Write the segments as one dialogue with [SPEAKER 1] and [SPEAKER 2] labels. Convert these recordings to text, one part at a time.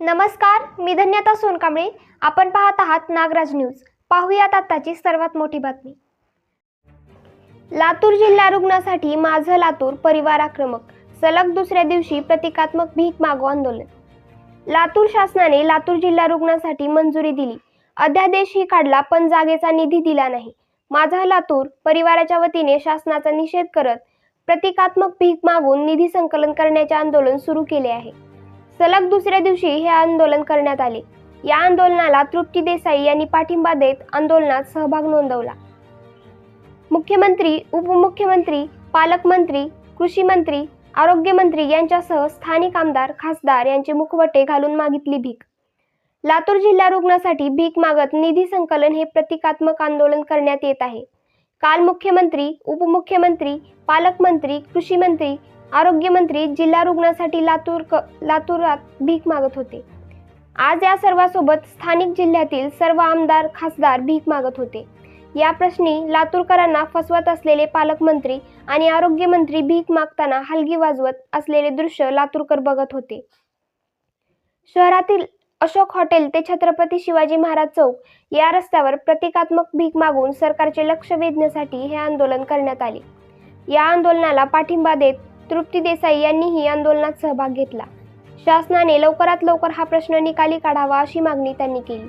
[SPEAKER 1] नमस्कार मी धन्यता सोनकांबळे. आपण पाहत आहात नागराज न्यूज. पाहूयात आताची सर्वात मोठी बातमी. लातूर जिल्हा रुग्णासाठी माझं लातूर परिवार आक्रमक. सलग दुसऱ्या दिवशी प्रतिकात्मक भीक मागो आंदोलन. लातूर शासनाने लातूर जिल्हा रुग्णासाठी मंजुरी दिली. अध्यादेशही काढला पण जागेचा निधी दिला नाही. माझा लातूर परिवाराच्या वतीने शासनाचा निषेध करत प्रतिकात्मक भीक मागून निधी संकलन करण्याचे आंदोलन सुरू केले आहे. सलग दुसऱ्या दिवशी हे आंदोलन करण्यात आले. या आंदोलनाला तृप्ती देसाई यांनी पाठिंबा देत आंदोलनात सहभाग नोंदवला. मुख्यमंत्री उपमुख्यमंत्री पालकमंत्री कृषी मंत्री आरोग्यमंत्री यांच्यासह स्थानिक आमदार खासदार यांचे मुखवटे घालून मागितली भीक. लातूर जिल्हा रुग्णासाठी भीक मागत निधी संकलन हे प्रतिकात्मक आंदोलन करण्यात येत आहे. काल मुख्यमंत्री उपमुख्यमंत्री पालकमंत्री कृषी मंत्री आरोग्यमंत्री जिल्हा रुग्णासाठी लातूर लातूरात भीक मागत होते. आज या सर्वांसोबत स्थानिक जिल्ह्यातील सर्व आमदार खासदार भीक मागत होते. या प्रश्नी लातूरकरांना फसवत असलेले पालकमंत्री आणि आरोग्यमंत्री भीक मागताना हलगी वाजवत असलेले दृश्य लातूरकर बघत होते. शहरातील अशोक हॉटेल ते छत्रपती शिवाजी महाराज चौक या रस्त्यावर प्रतिकात्मक भीक मागून सरकारचे लक्ष वेधण्यासाठी हे आंदोलन करण्यात आले. या आंदोलनाला पाठिंबा देत तृप्ती देसाई यांनीही आंदोलनात सहभाग घेतला. शासनाने लवकरात लवकर हा प्रश्न निकाली काढावा अशी मागणी त्यांनी केली.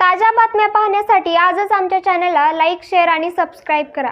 [SPEAKER 1] ताज्या बातम्या पाहण्यासाठी आजच आमच्या चॅनलला लाईक शेअर आणि सबस्क्राईब करा.